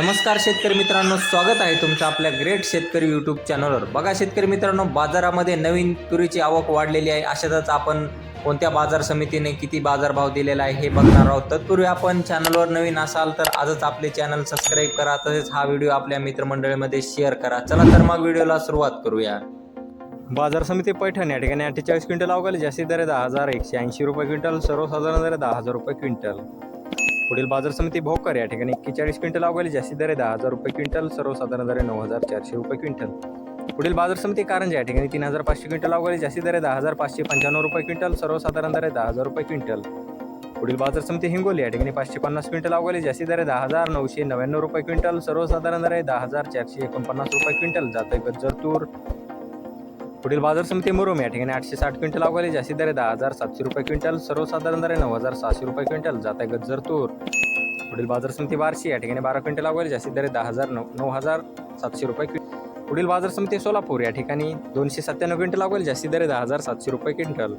नमस्कार शेतकरी मित्रांनो स्वागत आहे तुमचं आपल्या ग्रेट शेतकरी यूट्यूब चॅनलवर बघा शेतकरी मित्रांनो बाजारामध्ये नवीन तुरीची आवक वाढलेली आहे. अशातच आपण कोणत्या बाजार समितीने किती बाजारभाव दिलेला आहे हे बघणार आहोत. तत्पूर्वी आपण चॅनलवर नवीन असाल तर आजच आपले चॅनल सबस्क्राईब करा. तसेच हा व्हिडिओ आपल्या मित्रमंडळीमध्ये शेअर करा. चला तर मग व्हिडिओला सुरुवात करूया. बाजार समिती पैठण या ठिकाणी अठ्ठेचाळीस क्विंटल अवघाली जास्ती दर दहा हजार एकशे ऐंशी रुपये क्विंटल सर्वसाधारण दर दहा हजार रुपये क्विंटल. पुढील बाजार समिती भोकर या ठिकाणी एक्केचाळीस क्विंटल अवघाली जास्ती दर आहे. दहा हजार रुपये क्विंटल सर्वसाधारण दर आहे नऊ हजार चारशे रुपये क्विंटल. पुढील बाजार समिती कारंजा या ठिकाणी तीन हजार पाचशे क्विंटल अवघाली जास्ती दर आहे. दहा हजार पाचशे पंच्याण्णव रुपये क्विंटल सर्वसाधारण दर आहे दहा हजार रुपये क्विंटल. पुढील बाजार समिती हिंगोली या ठिकाणी पाचशे पन्नास क्विंटल अवघाली जास्ती दर आहे. दहा हजार नऊशे नव्याण्णव रुपये क्विंटल सर्वसाधारण दर आहे दहा हजार चारशे एकोणपन्नास रुपये क्विंटल. जातोय गज्जर तूर पुढील बाजार समिती मुरुम या ठिकाणी आठशे साठ क्विंटल अवघाली जास्तीत दर आहे दहा हजार सातशे रुपये क्विंटल सर्वसाधारण दर नऊ हजार सहाशे रुपये क्विंटल जात आहे गज्जर तूर. पुढील बाजार समिती बारशी या ठिकाणी बारा क्विंटल अवघाली जास्तीत दर दहा हजार नऊ नऊ हजार सातशे रुपये क्विंटल पुढील बाजार समिती सोलापूर या ठिकाणी दोनशे सत्त्याण्णव क्विंटल अवघाली जास्ती दर दहा हजार सातशे रुपये क्विंटल.